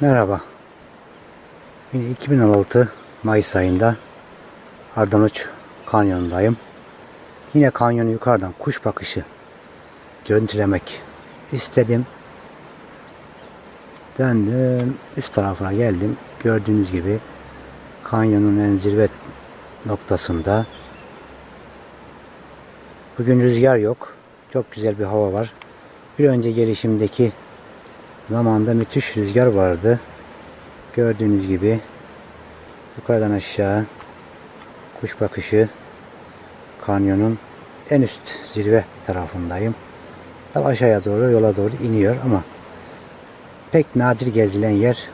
Merhaba. Yine 2016 Mayıs ayında Ardanuç Kanyonu'ndayım. Yine kanyonu yukarıdan kuş bakışı görüntülemek istedim. Döndüm üst tarafına geldim. Gördüğünüz gibi kanyonun en zirve noktasında. Bugün rüzgar yok. Çok güzel bir hava var. Bir önce gelişimdeki zamanda müthiş rüzgar vardı. Gördüğünüz gibi yukarıdan aşağı kuş bakışı kanyonun en üst zirve tarafındayım. Tabi aşağıya doğru yola doğru iniyor ama pek nadir gezilen yer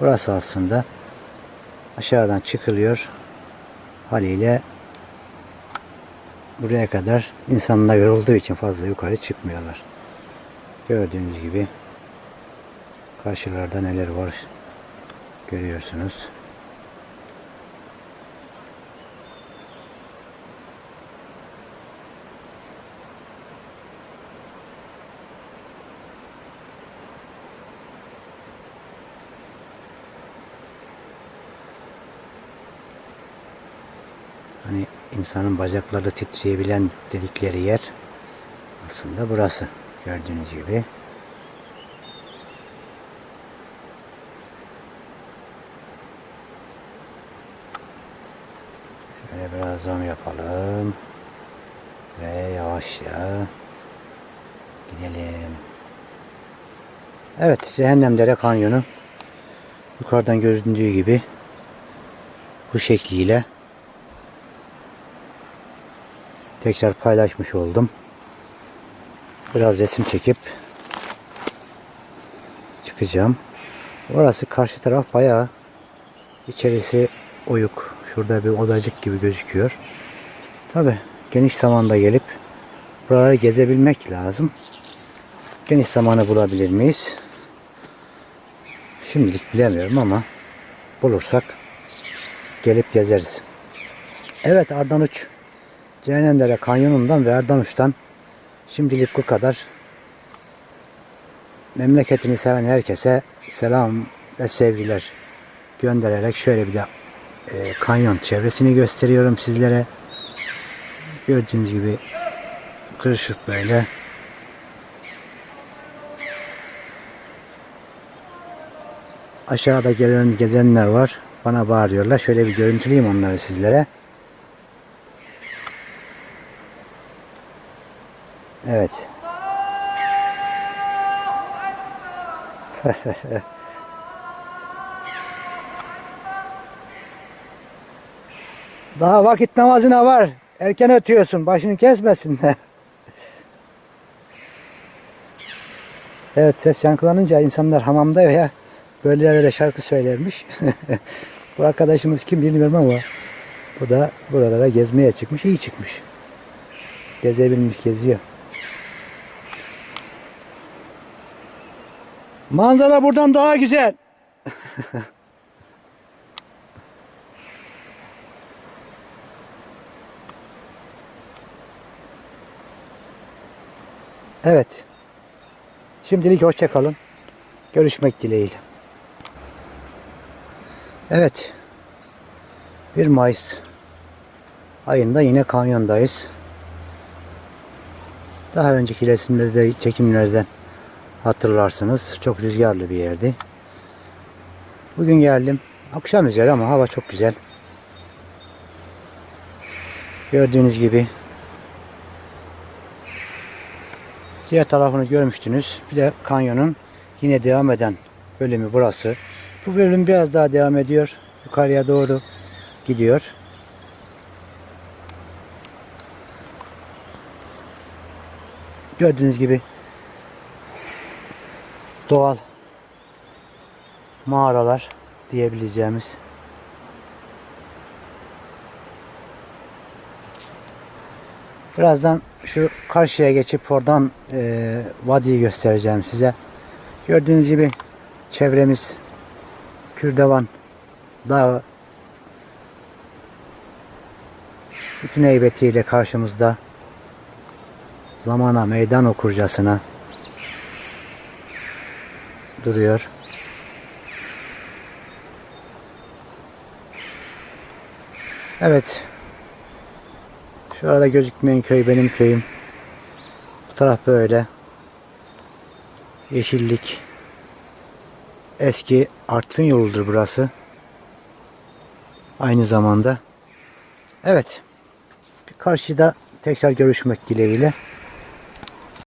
burası aslında. Aşağıdan çıkılıyor. Haliyle buraya kadar insanlar yorulduğu için fazla yukarı çıkmıyorlar. Gördüğünüz gibi karşılarda neler var görüyorsunuz. Hani insanın bacakları titreyebilen dedikleri yer aslında burası. Gördüğünüz gibi. Şöyle biraz zoom yapalım. Ve yavaşça gidelim. Evet, Cehennemdere Kanyonu yukarıdan göründüğü gibi bu şekliyle tekrar paylaşmış oldum. Biraz resim çekip çıkacağım. Orası karşı taraf bayağı içerisi oyuk. Şurada bir odacık gibi gözüküyor. Tabi geniş zamanda gelip buraları gezebilmek lazım. Geniş zamanı bulabilir miyiz? Şimdilik bilemiyorum ama bulursak gelip gezeriz. Evet Ardanuç Cehennemlere Kanyonu'ndan ve Ardanuç'tan şimdilik bu kadar. Memleketini seven herkese selam ve sevgiler göndererek şöyle bir de e, kanyon çevresini gösteriyorum sizlere. Gördüğünüz gibi kırışık böyle. Aşağıda gelen gezenler var. Bana bağırıyorlar. Şöyle bir görüntüleyeyim onları sizlere. Evet. Daha vakit namazına var. Erken ötüyorsun. Başını kesmesin. evet ses yankılanınca insanlar hamamda ya böyle yerlerde şarkı söylermiş. bu arkadaşımız kim bilmiyorum ama bu da buralara gezmeye çıkmış. iyi çıkmış. Gezebilmiş geziyor. Manzara buradan daha güzel. evet. Şimdilik hoşça kalın. Görüşmek dileğiyle. Evet. 1 Mayıs ayında yine kanyondayız. Daha önceki resimlerde çekimlerden hatırlarsınız. Çok rüzgarlı bir yerdi. Bugün geldim. Akşam üzeri ama hava çok güzel. Gördüğünüz gibi diğer tarafını görmüştünüz. Bir de kanyonun yine devam eden bölümü burası. Bu bölüm biraz daha devam ediyor. Yukarıya doğru gidiyor. Gördüğünüz gibi doğal mağaralar diyebileceğimiz Birazdan şu karşıya geçip oradan e, vadiyi göstereceğim size. Gördüğünüz gibi çevremiz Kürdevan Dağı bütün heybetiyle karşımızda zamana meydan okurcasına duruyor. Evet, şu arada gözükmeyen köy benim köyüm. Bu taraf böyle. Yeşillik. Eski Artvin yoludur burası. Aynı zamanda. Evet. Karşıda tekrar görüşmek dileğiyle.